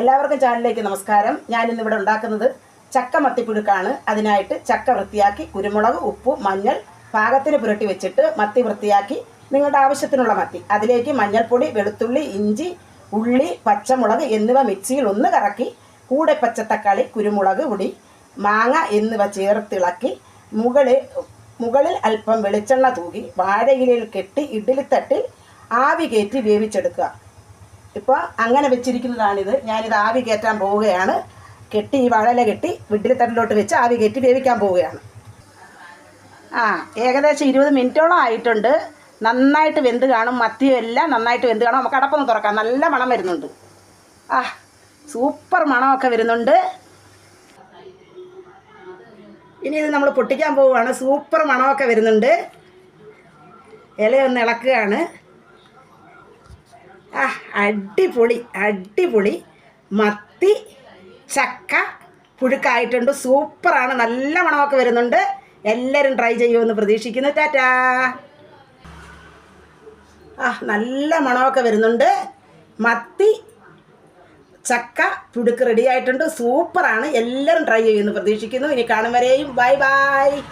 എല്ലാവർക്കും ചാനലിലേക്ക് നമസ്കാരം. ഞാൻ ഇന്ന് ഇവിടെ ഉണ്ടാക്കുന്നത് ചക്ക മത്തിപ്പുഴുക്കാണ്. അതിനായിട്ട് ചക്ക വൃത്തിയാക്കി കുരുമുളക് ഉപ്പ് മഞ്ഞൾ പാകത്തിന് പുരട്ടി വെച്ചിട്ട് മത്തി വൃത്തിയാക്കി നിങ്ങളുടെ ആവശ്യത്തിനുള്ള മത്തി. അതിലേക്ക് മഞ്ഞൾപ്പൊടി വെളുത്തുള്ളി ഇഞ്ചി ഉള്ളി പച്ചമുളക് എന്നിവ മിക്സിയിൽ ഒന്ന് കറക്കി കൂടെ പച്ചത്തക്കാളി കുരുമുളക് പൊടി മാങ്ങ എന്നിവ ചേർത്തിളക്കി മുകളിൽ മുകളിൽ അല്പം വെളിച്ചെണ്ണ തൂകി വാഴയിലയിൽ കെട്ടി ഇഡ്ഡലിത്തട്ടിൽ ആവി കയറ്റി വേവിച്ചെടുക്കുക. ഇപ്പോൾ അങ്ങനെ വെച്ചിരിക്കുന്നതാണിത്. ഞാനിത് ആവി കയറ്റാൻ പോവുകയാണ്. കെട്ടി ഈ വാഴയില കെട്ടി ഇഡ്ഡലിത്തട്ടിലോട്ട് വെച്ച് ആവി കയറ്റി വേവിക്കാൻ പോവുകയാണ്. ആ ഏകദേശം ഇരുപത് മിനിറ്റോളം ആയിട്ടുണ്ട്. നന്നായിട്ട് വെന്ത് കാണും. മത്തിയും എല്ലാം നന്നായിട്ട് വെന്ത് കാണും. നമുക്ക് അടപ്പൊന്ന് തുറക്കാം. നല്ല മണം വരുന്നുണ്ട്. ആ സൂപ്പർ മണമൊക്കെ വരുന്നുണ്ട്. ഇനി ഇത് നമ്മൾ പൊട്ടിക്കാൻ പോവുകയാണ്. സൂപ്പർ മണമൊക്കെ വരുന്നുണ്ട്. ഇലയൊന്ന് ഇളക്കുകയാണ്. ആ അടിപൊളി അടിപൊളി. മത്തി ചക്ക പുഴുക്കായിട്ടുണ്ട്. സൂപ്പറാണ്. നല്ല മണമൊക്കെ വരുന്നുണ്ട്. എല്ലാവരും ട്രൈ ചെയ്യുമെന്ന് പ്രതീക്ഷിക്കുന്നു. ടാറ്റാ. ആ നല്ല മണമൊക്കെ വരുന്നുണ്ട്. മത്തി ചക്ക പുഴുക്ക് റെഡിയായിട്ടുണ്ട് സൂപ്പറാണ്. എല്ലാവരും ട്രൈ ചെയ്യുമെന്ന് പ്രതീക്ഷിക്കുന്നു. ഇനി കാണും വരെയും. Bye bye